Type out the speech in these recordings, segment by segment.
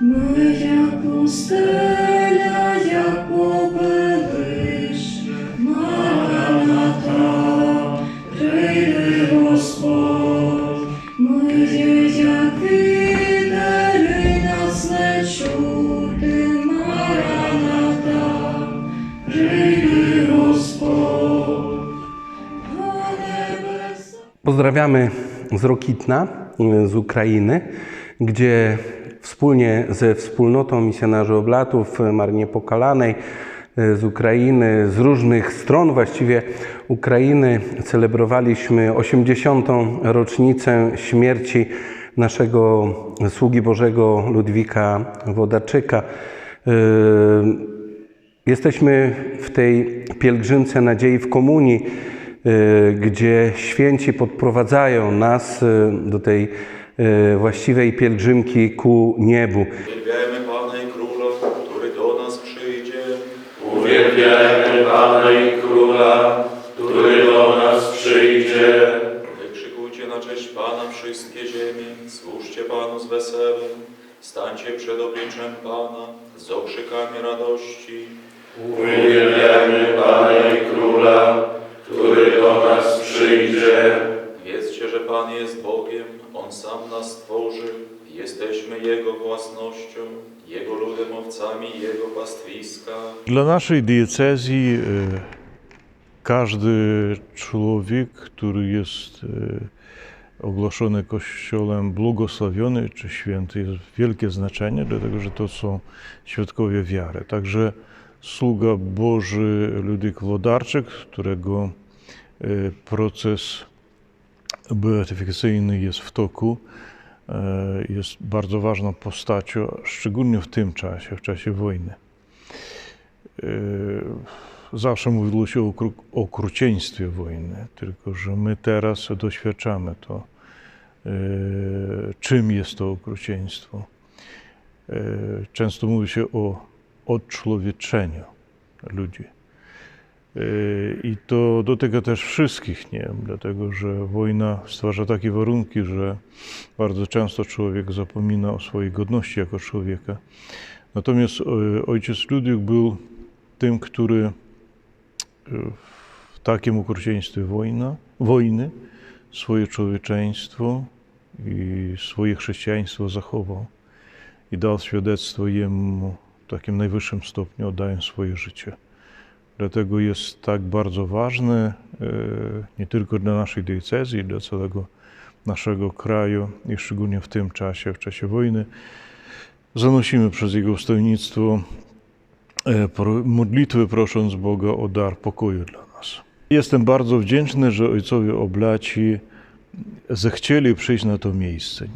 Моя пустеля, як попелиш, Мараната, прийди Господь, ми як вітери нас не чути, Мараната, прийди Господь, а небеса. Pozdrawiamy z Rokitna, y, z Ukrainy, gdzie wspólnie ze wspólnotą misjonarzy oblatów y, Marii Niepokalanej y, z Ukrainy, z różnych stron właściwie Ukrainy celebrowaliśmy 80. rocznicę śmierci naszego sługi Bożego Ludwika Wodarczyka. Y, Jesteśmy w tej pielgrzymce nadziei w komunii, gdzie święci podprowadzają nas do tej właściwej pielgrzymki ku niebu. Uwielbiajmy Pana i Króla, który do nas przyjdzie. Uwielbiajmy Pana i Króla, który do nas przyjdzie. Wykrzykujcie na cześć Pana wszystkie ziemie, służcie Panu z weselem, stańcie przed obliczem Pana z okrzykami radości. Uwielbiajmy Pana i Króla, który do nas przyjdzie. Pan jest Bogiem, On sam nas stworzył, jesteśmy Jego własnością, Jego ludem, owcami Jego pastwiska. Dla naszej diecezji e, każdy człowiek, który jest e, ogłoszony Kościołem błogosławiony czy święty, jest wielkie znaczenie, dlatego że to są świadkowie wiary. Także sługa Boży Ludwik Włodarczyk, którego e, proces beatyfikacyjny jest w toku, e, jest bardzo ważną postacią, szczególnie w tym czasie, w czasie wojny. E, Zawsze mówiło się o okru- okrucieństwie wojny, tylko że my teraz doświadczamy to, e, czym jest to okrucieństwo. Często mówi się o odczłowieczeniu ludzi. I to dotyka też wszystkich, nie? dlatego że wojna stwarza takie warunki, że bardzo często człowiek zapomina o swojej godności jako człowieka. Natomiast e, ojciec Ludwik był tym, który e, w takim okrucieństwie wojna, wojny swoje człowieczeństwo i swoje chrześcijaństwo zachował i dał świadectwo jemu w takim najwyższym stopniu, oddając swoje życie. Dlatego jest tak bardzo ważny e, nie tylko dla naszej diecezji, dla całego naszego kraju i szczególnie w tym czasie, w czasie wojny. Zanosimy przez jego wstawiennictwo e, modlitwy, prosząc Boga o dar pokoju dla nas. Jestem bardzo wdzięczny, że ojcowie oblaci zechcieli przyjść na to miejsce,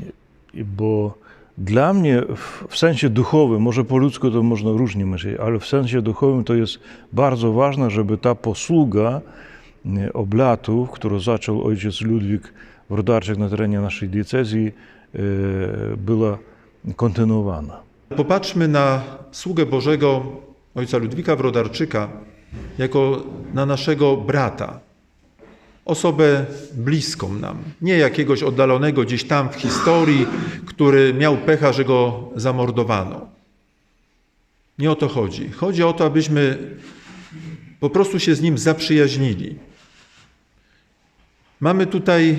bo dla mnie w, sensie duchowym, może po ludzku to można różnie myśleć, ale w sensie duchowym to jest bardzo ważne, żeby ta posługa nie, oblatów, którą zaczął ojciec Ludwik Wrodarczyk na terenie naszej diecezji, e, była kontynuowana. Popatrzmy na sługę Bożego ojca Ludwika Wrodarczyka jako na naszego brata, osobę bliską nam, nie jakiegoś oddalonego gdzieś tam w historii, który miał pecha, że go zamordowano. Nie o to chodzi. Chodzi o to, abyśmy po prostu się z nim zaprzyjaźnili. Mamy tutaj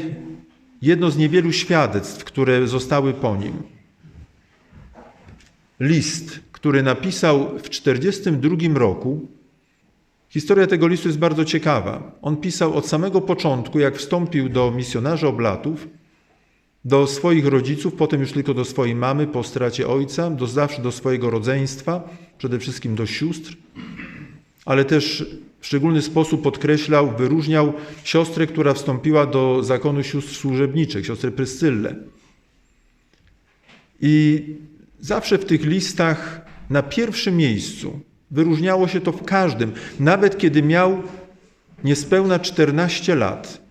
jedno z niewielu świadectw, które zostały po nim list, który napisał w 1942 roku. Historia tego listu jest bardzo ciekawa. On pisał od samego początku, jak wstąpił do misjonarzy oblatów, do swoich rodziców, potem już tylko do swojej mamy po stracie ojca, do zawsze do swojego rodzeństwa, przede wszystkim do sióstr, ale też w szczególny sposób podkreślał, wyróżniał siostrę, która wstąpiła do zakonu sióstr służebniczych, siostrę Pryscyllę. I zawsze w tych listach na pierwszym miejscu wyróżniało się to w każdym, nawet kiedy miał niespełna 14 lat.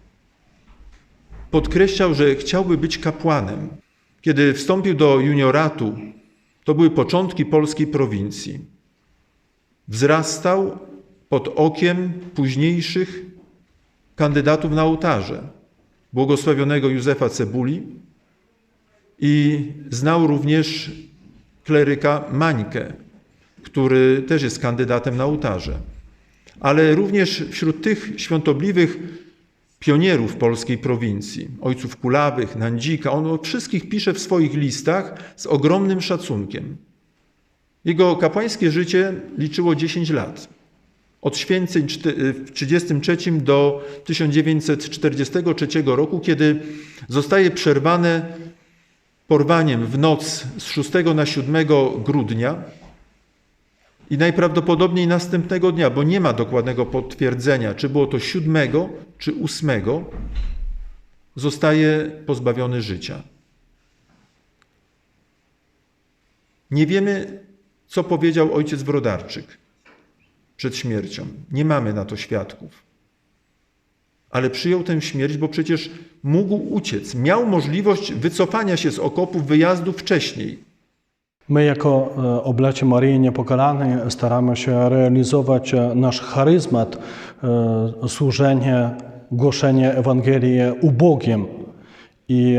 Podkreślał, że chciałby być kapłanem. Kiedy wstąpił do junioratu, to były początki polskiej prowincji. Wzrastał pod okiem późniejszych kandydatów na ołtarze, błogosławionego Józefa Cebuli i znał również kleryka Mańkę, który też jest kandydatem na ołtarze. Ale również wśród tych świątobliwych pionierów polskiej prowincji, ojców Kulawych, Nandzika, on o wszystkich pisze w swoich listach z ogromnym szacunkiem. Jego kapłańskie życie liczyło 10 lat. Od święceń czty- w 1933 do 1943 roku, kiedy zostaje przerwane porwaniem w noc z 6 na 7 grudnia i najprawdopodobniej następnego dnia, bo nie ma dokładnego potwierdzenia, czy było to 7 czy 8, zostaje pozbawiony życia. Nie wiemy, co powiedział ojciec Brodarczyk przed śmiercią. Nie mamy na to świadków. Ale przyjął tę śmierć, bo przecież mógł uciec. Miał możliwość wycofania się z okopów, wyjazdu wcześniej. My jako e, oblacie Marii Niepokalanej staramy się realizować e, nasz charyzmat, e, służenie, głoszenie Ewangelii ubogiem. I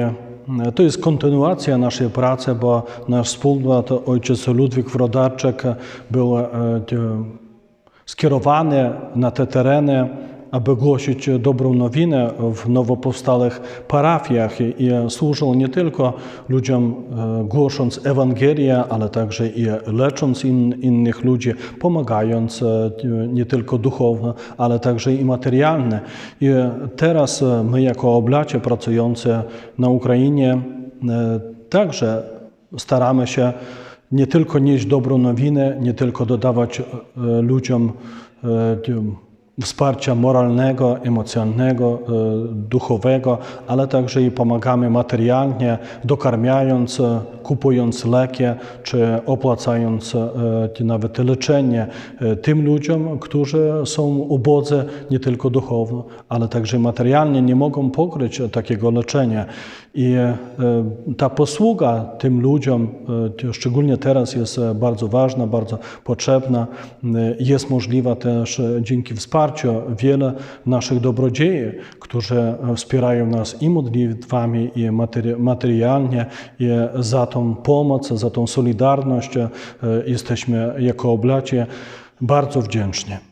to jest kontynuacja naszej pracy, bo nasz wspólnot, ojciec Ludwik Wrodarczyk, był skierowany na te tereny aby głosić dobrą nowinę w nowo powstałych parafiach i, służył nie tylko ludziom e, głosząc Ewangelię, ale także i lecząc in, innych ludzi, pomagając e, nie tylko duchowno, ale także i materialnie. I teraz e, my jako oblacie pracujące na Ukrainie także staramy się nie tylko nieść dobrą nowinę, nie tylko dodawać ludziom wsparcia moralnego, emocjonalnego, e, duchowego, ale także i pomagamy materialnie, dokarmiając, e, kupując leki, czy opłacając e, nawet leczenie tym ludziom, którzy są ubodzy nie tylko duchowno, ale także materialnie nie mogą pokryć takiego leczenia. I e, ta posługa tym ludziom, e, szczególnie teraz, jest e, bardzo ważna, bardzo potrzebna. Jest możliwa też dzięki wsparciu wiele naszych dobrodziejów, którzy wspierają nas i modlitwami, i materi- materialnie. I za tą pomoc, za tą solidarność jesteśmy jako oblacie bardzo wdzięczni.